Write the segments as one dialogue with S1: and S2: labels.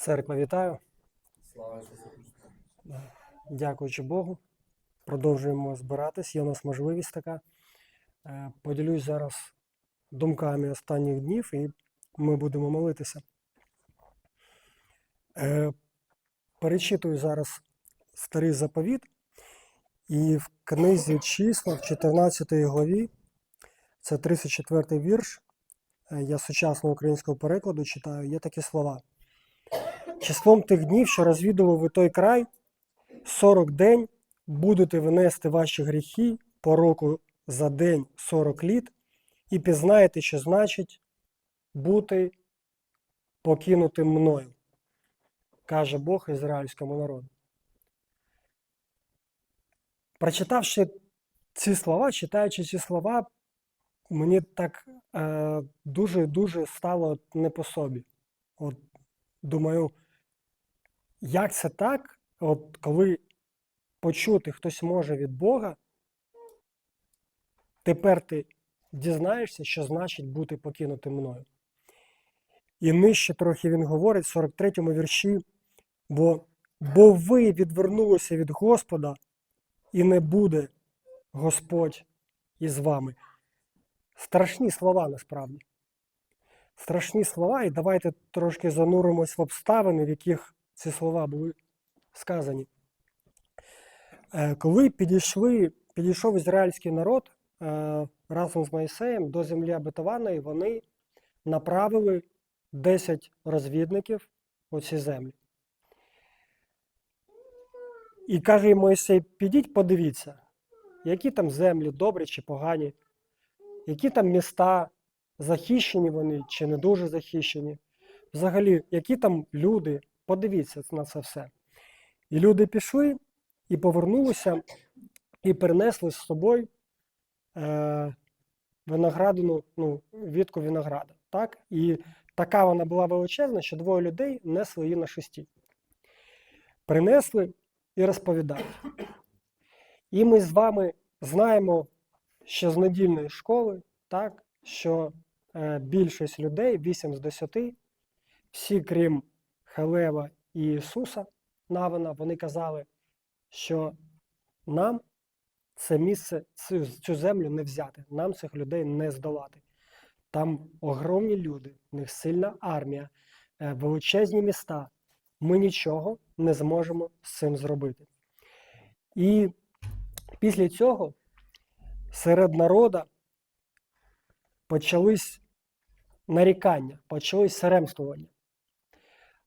S1: Церква, вітаю.
S2: Слава Ісусу Христу.
S1: Дякуючи Богу. Продовжуємо збиратись. Є у нас можливість така. Е, Поділюсь зараз думками останніх днів і ми будемо молитися. Е, Перечитую зараз старий заповіт. І в книзі числа, в 14 главі, це 34 вірш. е, Я сучасного українського перекладу читаю, є такі слова. Числом тих днів, що розвідував ви той край, 40 день будете винести ваші гріхи по року за день 40 літ, і пізнаєте, що значить бути покинутим мною, каже Бог ізраїльському народу. Прочитавши ці слова, читаючи ці слова, мені так е, дуже-дуже стало не по собі. От думаю, як це так, от коли почути хтось може від Бога, тепер ти дізнаєшся, що значить бути покинутим мною. І нижче трохи він говорить в 43-му вірші, бо, бо ви відвернулися від Господа, і не буде Господь із вами. Страшні слова насправді. Страшні слова, і давайте трошки зануримось в обставини, в яких ці слова були сказані. Е, Коли підійшли, підійшов ізраїльський народ е, разом з Моїсеєм до землі обетованої, вони направили 10 розвідників у ці землі. І каже їм Моїсей, підіть подивіться, які там землі, добрі чи погані, які там міста, захищені вони чи не дуже захищені. Взагалі, які там люди, подивіться на це все. І люди пішли і повернулися, і принесли з собою е, виноградину, ну, вітку винограда. Так? І така вона була величезна, що двоє людей несли її на шесті. Принесли і розповідають. І ми з вами знаємо ще з недільної школи, так, що е, більшість людей, 8 з 10, всі, крім Хелева і Ісуса Навина, вони казали, що нам це місце, цю, цю землю не взяти, нам цих людей не здолати. Там огромні люди, в них сильна армія, е, величезні міста. Ми нічого не зможемо з цим зробити. І після цього серед народа почались нарікання, почались серемствування.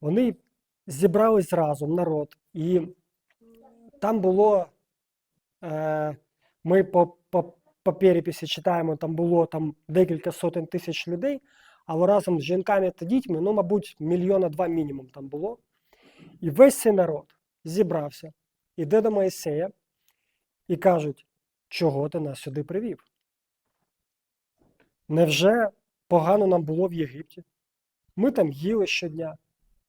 S1: Вони зібрались разом, народ, і там було, е, ми по, по, по переписі читаємо, там було там декілька сотень тисяч людей, але разом з жінками та дітьми, ну, мабуть, мільйона два мінімум там було. І весь цей народ зібрався, іде до Моїсея і кажуть, чого ти нас сюди привів? Невже погано нам було в Єгипті? Ми там їли щодня,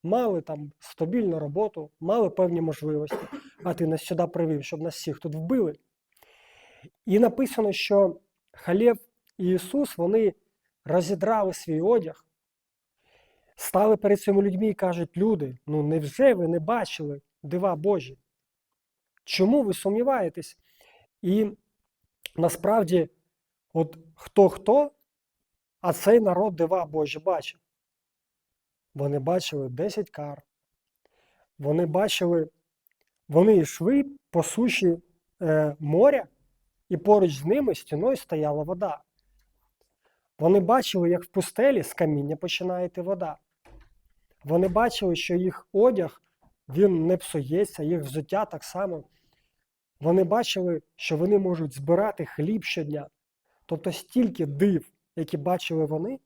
S1: мали там стабільну роботу, мали певні можливості, а ти нас сюди привів, щоб нас всіх тут вбили. І написано, що Халєв і Ісус вони розідрали свій одяг, стали перед цими людьми і кажуть: люди, ну невже ви не бачили дива Божі? Чому ви сумніваєтесь? І насправді, от хто хто, а цей народ дива Божі бачив. Вони бачили 10 кар. Вони бачили, вони йшли по суші е, моря, і поруч з ними стіною стояла вода. Вони бачили, як в пустелі з каміння починає йти вода. Вони бачили, що їх одяг він не псується, їх взуття так само. Вони бачили, що вони можуть збирати хліб щодня. Тобто стільки див, які бачили вони,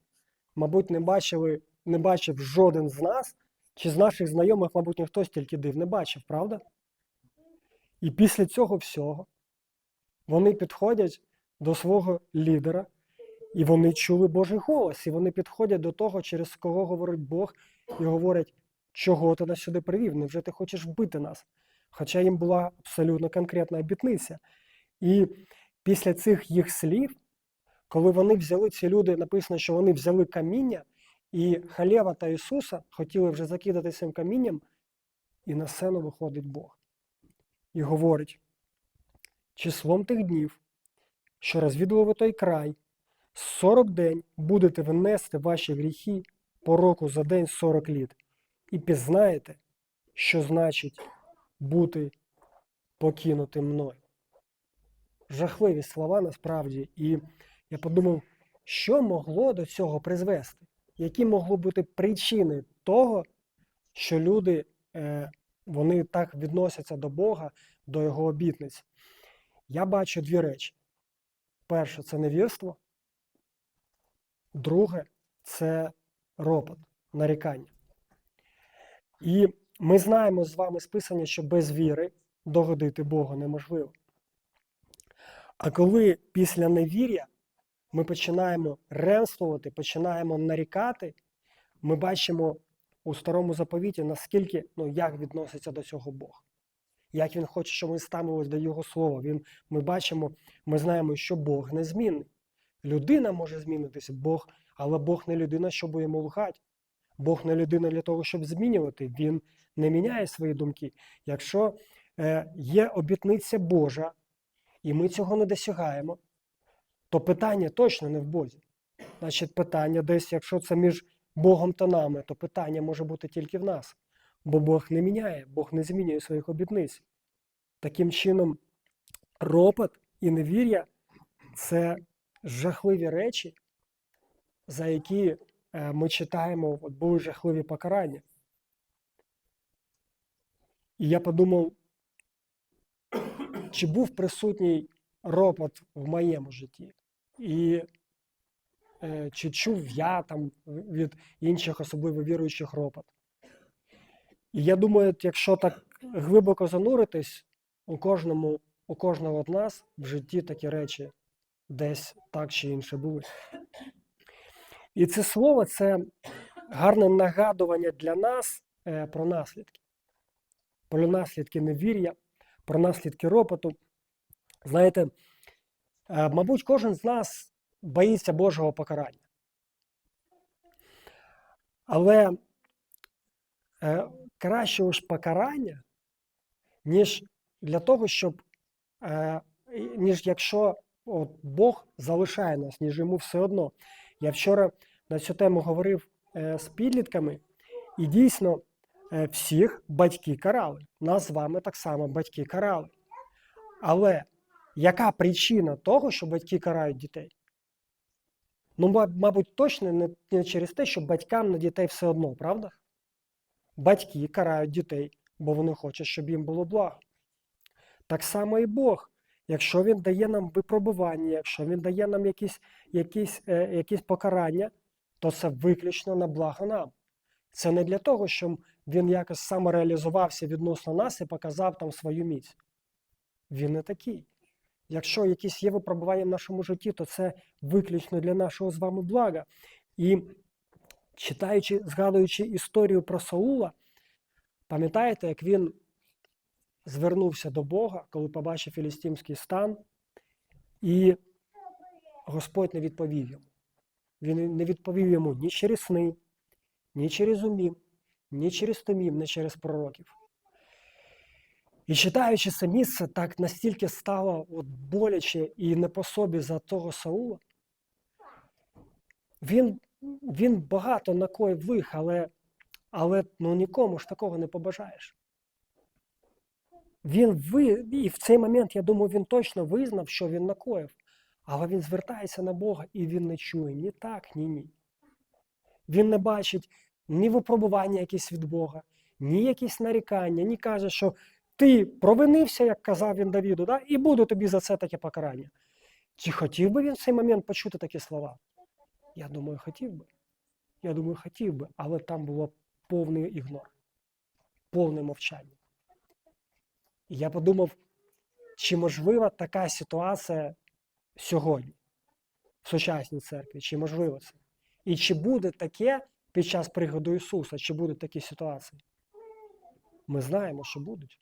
S1: мабуть, не бачили, не бачив жоден з нас, чи з наших знайомих, мабуть, ніхто стільки див не бачив, правда? І після цього всього вони підходять до свого лідера, і вони чули Божий голос, і вони підходять до того, через кого говорить Бог, і говорять, чого ти нас сюди привів? Невже ти хочеш вбити нас? Хоча їм була абсолютно конкретна обітниця. І після цих їх слів, коли вони взяли ці люди, написано, що вони взяли каміння І Халєва та Ісуса хотіли вже закидати цим камінням, і на сцену виходить Бог. І говорить: числом тих днів, що розвідували той край, 40 день будете винести ваші гріхи по року за день 40 літ, і пізнаєте, що значить бути покинутим мною. Жахливі слова насправді. І я подумав, що могло до цього призвести? Які могло бути причини того, що люди е, вони так відносяться до Бога, до Його обітниць? Я бачу дві речі. Перше це невірство. Друге це ропот, нарікання. І ми знаємо з вами з Писання, що без віри догодити Богу неможливо. А коли після невір'я ми починаємо ремствувати, починаємо нарікати, ми бачимо у старому заповіті, наскільки, ну, як відноситься до цього Бог. Як він хоче, щоб ми ставилися до Його слова. Він, ми бачимо, ми знаємо, що Бог незмінний. Людина може змінитися, Бог, але Бог не людина, щоб йому лгати. Бог не людина для того, щоб змінювати. Він не міняє свої думки. Якщо е, є обітниця Божа, і ми цього не досягаємо, то питання точно не в Бозі. Значить, питання десь, якщо це між Богом та нами, то питання може бути тільки в нас. Бо Бог не міняє, Бог не змінює своїх обітниць. Таким чином, ропот і невір'я це жахливі речі, за які е, ми читаємо, от були жахливі покарання. І я подумав, чи був присутній ропот в моєму житті? І е, чи чув я там від інших, особливо віруючих ропот? І я думаю, якщо так глибоко зануритись, у кожному, у кожного з нас в житті такі речі десь так чи інше були. І це слово це гарне нагадування для нас е, про наслідки, про наслідки невір'я, про наслідки ропоту. Знаєте, мабуть, кожен з нас боїться Божого покарання. Але е, кращого ж покарання, ніж для того, щоб, е, ніж якщо от, Бог залишає нас, ніж йому все одно. Я вчора на цю тему говорив е, з підлітками, і дійсно е, всіх батьки карали. Нас з вами так само батьки карали. Але яка причина того, що батьки карають дітей? Ну, мабуть, точно не, через те, що батькам на дітей все одно, правда? Батьки карають дітей, бо вони хочуть, щоб їм було благо. Так само і Бог. Якщо Він дає нам випробування, якщо Він дає нам якісь, якісь, е, якісь покарання, то це виключно на благо нам. Це не для того, щоб він якось самореалізувався відносно нас і показав там свою міць. Він не такий. Якщо якісь є випробування в нашому житті, то це виключно для нашого з вами блага. І читаючи, згадуючи історію про Саула, пам'ятаєте, як він звернувся до Бога, коли побачив філістимський стан, і Господь не відповів йому. Він не відповів йому ні через сни, ні через умів, ні через томів, ні через пророків. І читаючи це місце, так настільки стало от боляче і не по собі за того Саула. Він, він багато накоїв лих, але, але ну, нікому ж такого не побажаєш. Він ви, і в цей момент, я думаю, він точно визнав, що він накоїв. Але він звертається на Бога і він не чує ні так, ні ні. Він не бачить ні випробування якісь від Бога, ні якісь нарікання, ні каже, що ти провинився, як казав він Давіду, да? і буде тобі за це таке покарання. Чи хотів би він в цей момент почути такі слова? Я думаю, хотів би. Я думаю, хотів би, але там було повний ігнор, повне мовчання. І я подумав, чи можлива така ситуація сьогодні в сучасній церкві, чи можливо це? І чи буде таке під час приходу Ісуса, чи будуть такі ситуації? Ми знаємо, що будуть.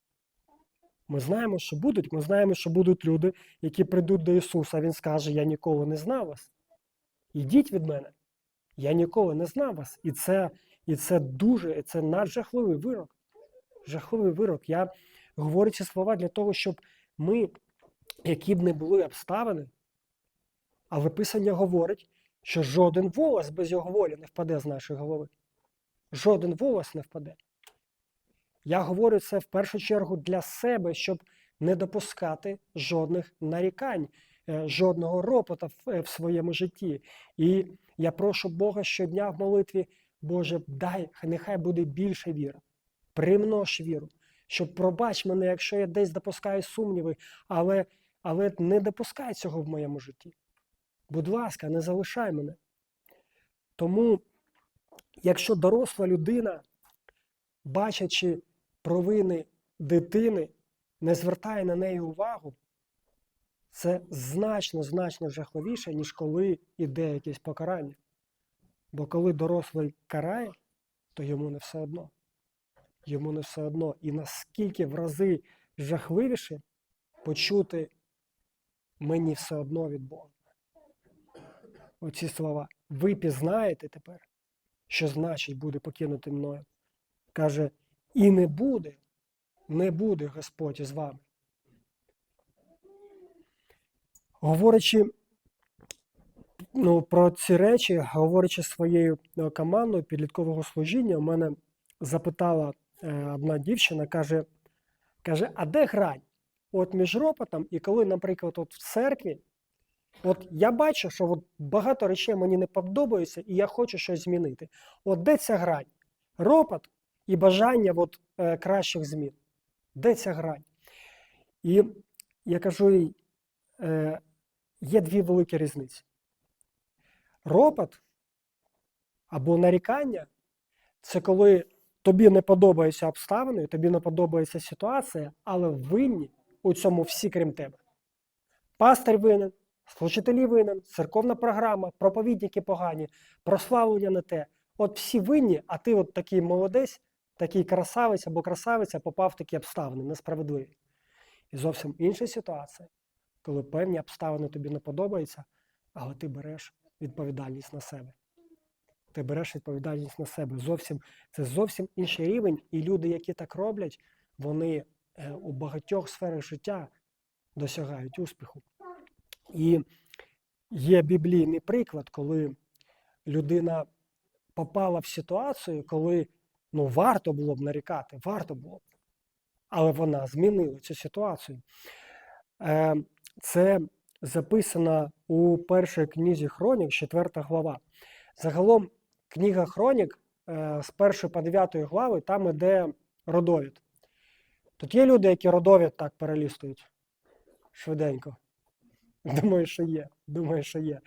S1: Ми знаємо, що будуть. Ми знаємо, що будуть люди, які прийдуть до Ісуса. Він скаже: Я ніколи не знав вас. Ідіть від мене. Я ніколи не знав вас. І це, і це дуже, і це наджахливий вирок. Жахливий вирок. Я говорю ці слова для того, щоб ми, які б не були обставини, але Писання говорить, що жоден волос без його волі не впаде з нашої голови. Жоден волос не впаде. Я говорю це в першу чергу для себе, щоб не допускати жодних нарікань, е, жодного ропота е, в своєму житті. І я прошу Бога щодня в молитві, Боже, дай, нехай буде більше віри, примнож віру, щоб пробач мене, якщо я десь допускаю сумніви, але, але не допускай цього в моєму житті. Будь ласка, не залишай мене. Тому, якщо доросла людина, бачачи провини дитини, не звертає на неї увагу, це значно, значно жахливіше, ніж коли йде якесь покарання. Бо коли дорослий карає, то йому не все одно. Йому не все одно. І наскільки в рази жахливіше почути мені все одно від Бога. Оці слова. Ви пізнаєте тепер, що значить буде покинути мною. Каже, і не буде, не буде Господь із вами. Говорячи ну, про ці речі, говорячи своєю е, командою підліткового служіння, у мене запитала е, одна дівчина, каже, каже, а де грань? От між ропотом і коли, наприклад, от в церкві, от я бачу, що от багато речей мені не подобаються, і я хочу щось змінити. От де ця грань? Ропот і бажання от, е, кращих змін. Де ця грань? І я кажу їй, е, є дві великі різниці. Ропот або нарікання це коли тобі не подобаються обставини, тобі не подобається ситуація, але винні у цьому всі, крім тебе. Пастир винен, служителі винен, церковна програма, проповідники погані, прославлення не те. От всі винні, а ти от такий молодець, такий красавець або красавиця попав в такі обставини, несправедливі. І зовсім інша ситуація, коли певні обставини тобі не подобаються, але ти береш відповідальність на себе. Ти береш відповідальність на себе. Зовсім, це зовсім інший рівень, і люди, які так роблять, вони е, у багатьох сферах життя досягають успіху. І є біблійний приклад, коли людина попала в ситуацію, коли ну, варто було б нарікати, варто було б. Але вона змінила цю ситуацію. Е, Це записано у першій книзі Хронік, 4 глава. Загалом, книга Хронік е, з 1 по 9 глави там іде родовід. Тут є люди, які родовід так перелістують швиденько. Думаю, що є. Думаю, що є.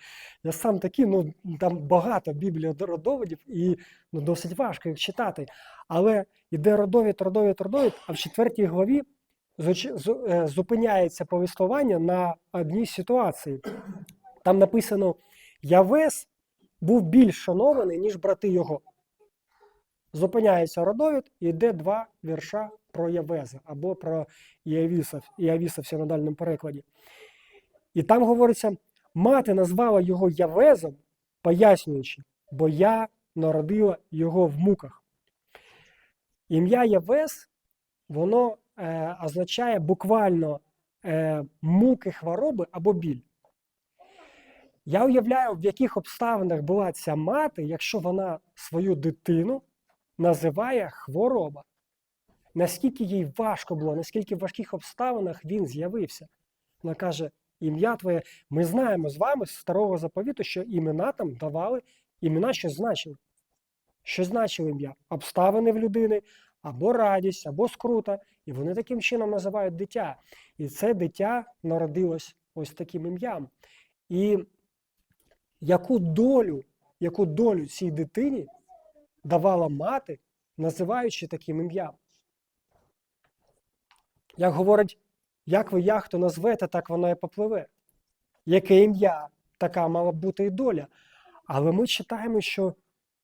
S1: Я сам такий, ну там багато Біблії родовидів, і ну, досить важко їх читати. Але йде родовід, родовід, родовід, а в четвертій главі е, зупиняється повіствування на одній ситуації. Там написано: Явес був більш шанований, ніж брати його. Зупиняється родовід, і йде два вірша про Явеза або про Іавіса в синодальному перекладі. І там говориться: мати назвала його Явезом, пояснюючи, бо я народила його в муках. Ім'я Явез, воно е, означає буквально е, муки хвороби або біль. Я уявляю, в яких обставинах була ця мати, якщо вона свою дитину називає хвороба. Наскільки їй важко було, наскільки в важких обставинах він з'явився. Вона каже: ім'я твоє, ми знаємо з вами з старого заповіту, що імена там давали, імена що значили. Що значило ім'я? Обставини в людини, або радість, або скрута. І вони таким чином називають дитя. І це дитя народилось ось таким ім'ям. І яку долю, яку долю цій дитині давала мати, називаючи таким ім'ям? Як говорить, як ви яхту назвете, так вона і попливе. Яке ім'я, така мала бути і доля. Але ми читаємо, що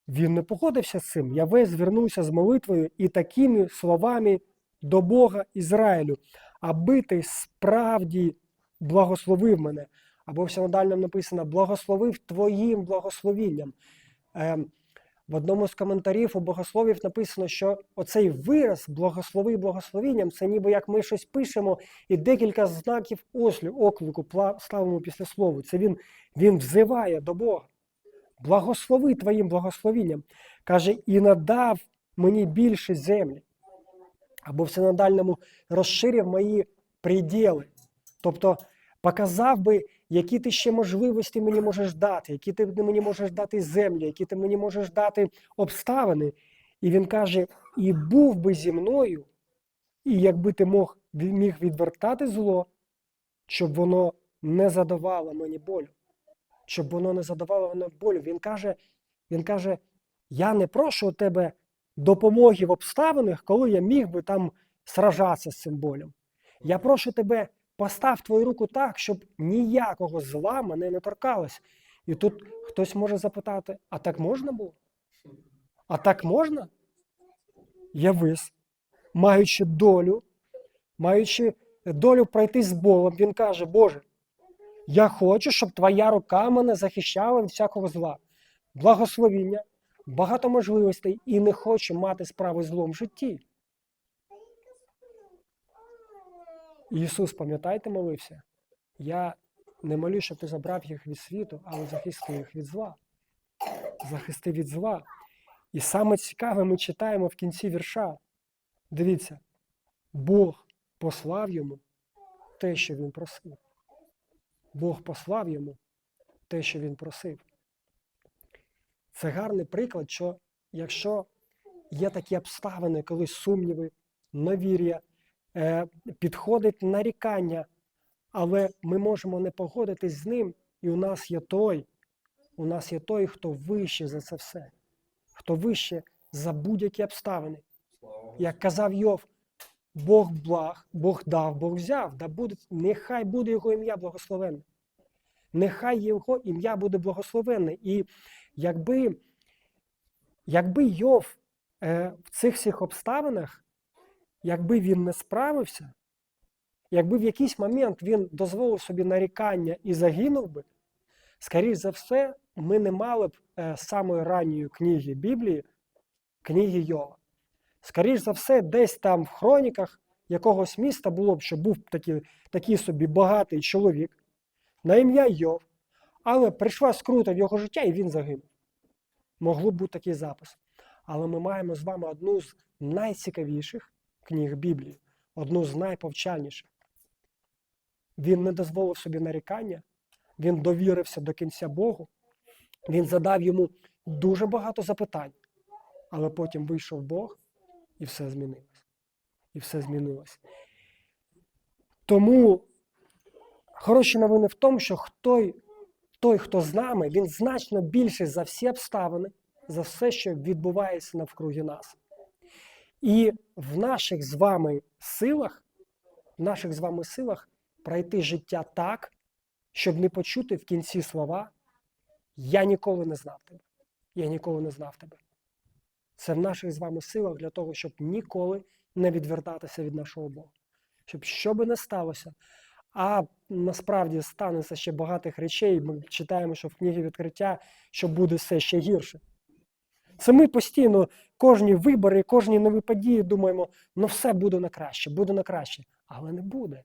S1: він не погодився з цим. Яве звернувся з молитвою і такими словами до Бога Ізраїлю, аби ти справді благословив мене. Або в синодальному написано благословив твоїм благословінням. Ем, в одному з коментарів у богословів написано, що оцей вираз благослови благословінням це ніби як ми щось пишемо і декілька знаків ослю, оклику ставимо після слову. Це він, він взиває до Бога. Благослови твоїм благословінням. Каже, і надав мені більше землі. Або в синодальному розширив мої приділи. Тобто показав би, які ти ще можливості мені можеш дати, які ти мені можеш дати землі, які ти мені можеш дати обставини. І він каже: і був би зі мною, і якби ти мог, міг відвертати зло, щоб воно не задавало мені болю. Щоб воно не задавало мені болю. Він каже, він каже: я не прошу у тебе допомоги в обставинах, коли я міг би там сражатися з цим болем. Я прошу тебе, постав твою руку так, щоб ніякого зла мене не торкалось. І тут хтось може запитати: а так можна було? А так можна? Явись, маючи долю, маючи долю пройти з Богом, він каже: Боже, я хочу, щоб твоя рука мене захищала від всякого зла, благословіння, багато можливостей і не хочу мати справи злом в житті. Ісус, пам'ятаєте, молився? Я не молю, щоб ти забрав їх від світу, але захисти їх від зла. Захисти від зла. І саме цікаве ми читаємо в кінці вірша. Дивіться, Бог послав йому те, що він просив. Бог послав йому те, що він просив. Це гарний приклад, що якщо є такі обставини, коли сумніви, новір'я, е, підходить нарікання, але ми можемо не погодитись з ним, і у нас є той, у нас є той, хто вище за це все, хто вище за будь-які обставини. Як казав Йов, Бог благ, Бог дав, Бог взяв, да буде, нехай буде його ім'я благословенне. Нехай його ім'я буде благословенне. І якби, якби Йов е, в цих всіх обставинах, якби він не справився, якби в якийсь момент він дозволив собі нарікання і загинув би, скоріш за все, ми не мали б е, самої ранньої книги Біблії, книги Йова. Скоріш за все, десь там в хроніках якогось міста було б, що був такий, такий собі багатий чоловік на ім'я Йов, але прийшла скрута в його життя і він загинув. Могло б бути такий запис. Але ми маємо з вами одну з найцікавіших книг Біблії, одну з найповчальніших. Він не дозволив собі нарікання, він довірився до кінця Богу, він задав йому дуже багато запитань, але потім вийшов Бог і все змінилось. І все змінилось. Тому хороші новини в тому, що той, той, хто з нами, він значно більше за всі обставини, за все, що відбувається навкруги нас. І в наших з вами силах, в наших з вами силах пройти життя так, щоб не почути в кінці слова Я ніколи не знав тебе. Я ніколи не знав тебе. Це в наших з вами силах для того, щоб ніколи не відвертатися від нашого Бога. Щоб що би не сталося, а насправді станеться ще багатих речей. Ми читаємо, що в книгі відкриття, що буде все ще гірше. Це ми постійно кожні вибори, кожні нові події думаємо, ну все буде на краще, буде на краще. Але не буде.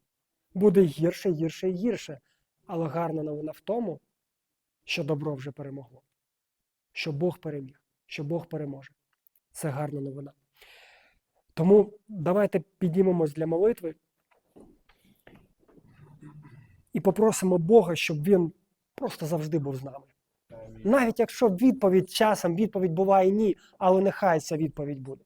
S1: Буде гірше, гірше і гірше. Але гарна новина в тому, що добро вже перемогло, що Бог переміг, що Бог переможе. Це гарна новина. Тому давайте піднімемось для молитви і попросимо Бога, щоб Він просто завжди був з нами. Навіть якщо відповідь часом відповідь буває ні, але нехай ця відповідь буде.